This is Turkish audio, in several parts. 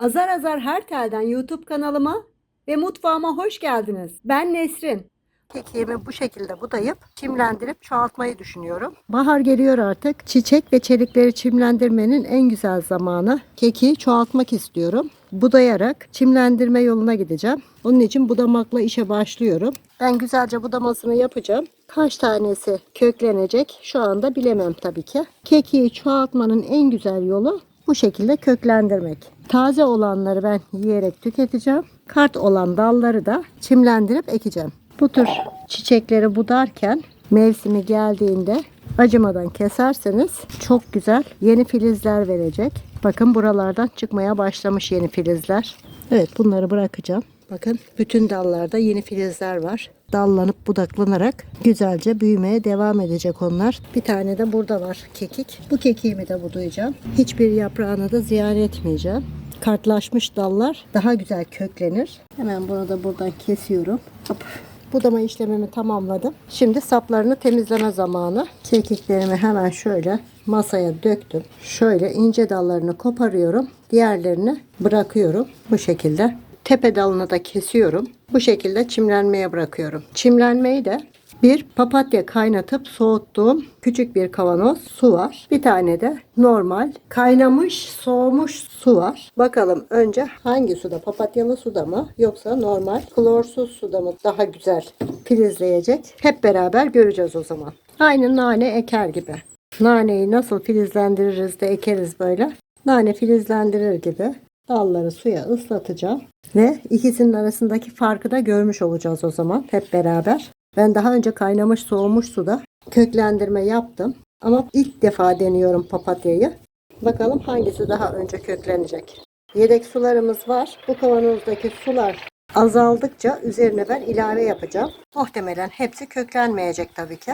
Azar Azar Her Tel'den YouTube kanalıma ve mutfağıma hoş geldiniz. Ben Nesrin. Kekiğimi bu şekilde budayıp çimlendirip çoğaltmayı düşünüyorum. Bahar geliyor artık. Çiçek ve çelikleri çimlendirmenin en güzel zamanı. Kekiği çoğaltmak istiyorum. Budayarak çimlendirme yoluna gideceğim. Onun için budamakla işe başlıyorum. Ben güzelce budamasını yapacağım. Kaç tanesi köklenecek şu anda bilemem tabii ki. Kekiği çoğaltmanın en güzel yolu bu şekilde köklendirmek. Taze olanları ben yiyerek tüketeceğim. Kart olan dalları da çimlendirip ekeceğim. Bu tür çiçekleri budarken mevsimi geldiğinde acımadan keserseniz çok güzel yeni filizler verecek. Bakın buralardan çıkmaya başlamış yeni filizler. Evet bunları bırakacağım. Bakın bütün dallarda yeni filizler var. Dallanıp budaklanarak güzelce büyümeye devam edecek onlar. Bir tane de burada var kekik. Bu kekiğimi de budayacağım. Hiçbir yaprağını da ziyan etmeyeceğim. Kartlaşmış dallar daha güzel köklenir. Hemen bunu da buradan kesiyorum. Hop. Budama işlemimi tamamladım. Şimdi saplarını temizleme zamanı. Kekiklerimi hemen şöyle masaya döktüm. Şöyle ince dallarını koparıyorum. Diğerlerini bırakıyorum. Bu şekilde. Tepe dalını da kesiyorum. Bu şekilde çimlenmeye bırakıyorum. Çimlenmeyi de bir papatya kaynatıp soğuttuğum küçük bir kavanoz su var. Bir tane de normal kaynamış soğumuş su var. Bakalım önce hangi suda papatyalı suda mı yoksa normal klorsuz suda mı daha güzel filizleyecek. Hep beraber göreceğiz o zaman. Aynı nane eker gibi. Naneyi nasıl filizlendiririz de ekeriz böyle. Nane filizlendirir gibi dalları suya ıslatacağım. Ve ikisinin arasındaki farkı da görmüş olacağız o zaman hep beraber. Ben daha önce kaynamış soğumuş suda köklendirme yaptım. Ama ilk defa deniyorum papatyayı. Bakalım hangisi daha önce köklenecek. Yedek sularımız var. Bu kavanozdaki sular azaldıkça üzerine ben ilave yapacağım. Muhtemelen hepsi köklenmeyecek tabii ki.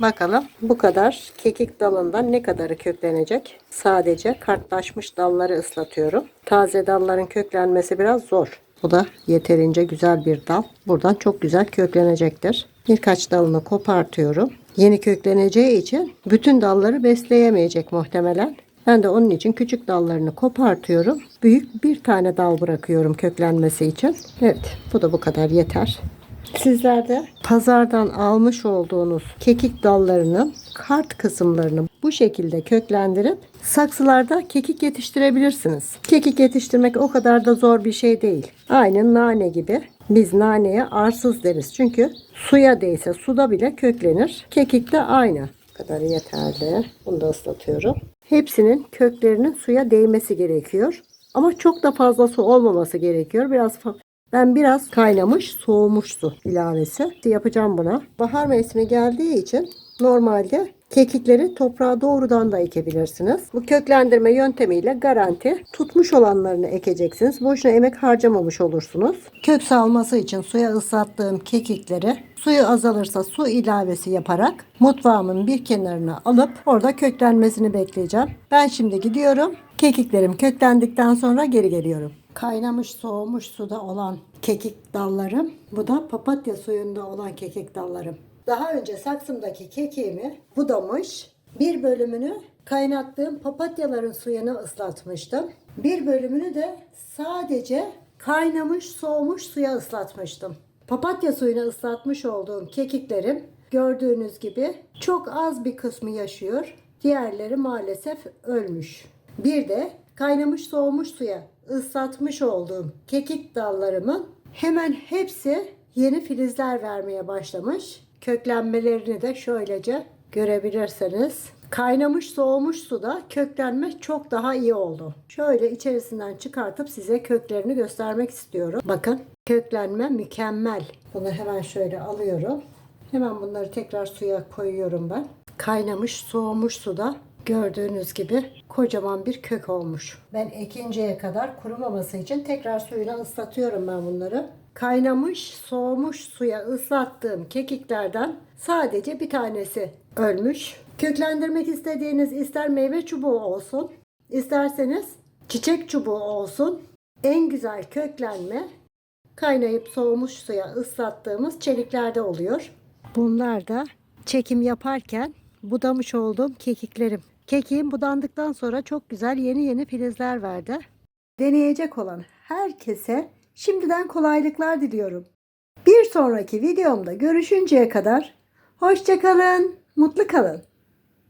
Bakalım bu kadar kekik dalından ne kadarı köklenecek? Sadece kartlaşmış dalları ıslatıyorum. Taze dalların köklenmesi biraz zor. Bu da yeterince güzel bir dal. Buradan çok güzel köklenecektir. Birkaç dalını kopartıyorum. Yeni kökleneceği için bütün dalları besleyemeyecek muhtemelen. Ben de onun için küçük dallarını kopartıyorum. Büyük bir tane dal bırakıyorum köklenmesi için. Evet bu da bu kadar yeter. Sizler de pazardan almış olduğunuz kekik dallarının kart kısımlarını bu şekilde köklendirip saksılarda kekik yetiştirebilirsiniz. Kekik yetiştirmek o kadar da zor bir şey değil. Aynı nane gibi. Biz naneye arsız deriz. Çünkü suya değse suda bile köklenir. Kekik de aynı. Bu kadar yeterli. Bunu da ıslatıyorum. Hepsinin köklerinin suya değmesi gerekiyor. Ama çok da fazla su olmaması gerekiyor. Biraz ben biraz kaynamış, soğumuş su ilavesi yapacağım buna. Bahar mevsimi geldiği için normalde kekikleri toprağa doğrudan da ekebilirsiniz. Bu köklendirme yöntemiyle garanti tutmuş olanlarını ekeceksiniz. Boşuna emek harcamamış olursunuz. Kök salması için suya ıslattığım kekikleri suyu azalırsa su ilavesi yaparak mutfağımın bir kenarına alıp orada köklenmesini bekleyeceğim. Ben şimdi gidiyorum. Kekiklerim köklendikten sonra geri geliyorum. Kaynamış soğumuş suda olan kekik dallarım. Bu da papatya suyunda olan kekik dallarım. Daha önce saksımdaki kekiğimi budamış, bir bölümünü kaynattığım papatyaların suyuna ıslatmıştım. Bir bölümünü de sadece kaynamış soğumuş suya ıslatmıştım. Papatya suyuna ıslatmış olduğum kekiklerim gördüğünüz gibi çok az bir kısmı yaşıyor. Diğerleri maalesef ölmüş. Bir de kaynamış soğumuş suya ıslatmış olduğum kekik dallarımın hemen hepsi yeni filizler vermeye başlamış. Köklenmelerini de şöylece görebilirsiniz. Kaynamış soğumuş suda köklenme çok daha iyi oldu. Şöyle içerisinden çıkartıp size köklerini göstermek istiyorum. Bakın köklenme mükemmel. Bunu hemen şöyle alıyorum. Hemen bunları tekrar suya koyuyorum ben. Kaynamış soğumuş suda gördüğünüz gibi kocaman bir kök olmuş. Ben ekinceye kadar kurumaması için tekrar suyuna ıslatıyorum ben bunları. Kaynamış soğumuş suya ıslattığım kekiklerden sadece bir tanesi ölmüş. Köklendirmek istediğiniz ister meyve çubuğu olsun, isterseniz çiçek çubuğu olsun. En güzel köklenme kaynayıp soğumuş suya ıslattığımız çeliklerde oluyor. Bunlar da çekim yaparken budamış olduğum kekiklerim. Kekiğim budandıktan sonra çok güzel yeni yeni filizler verdi. deneyecek olan herkese şimdiden kolaylıklar diliyorum. Bir sonraki videomda görüşünceye kadar hoşçakalın, mutlu kalın.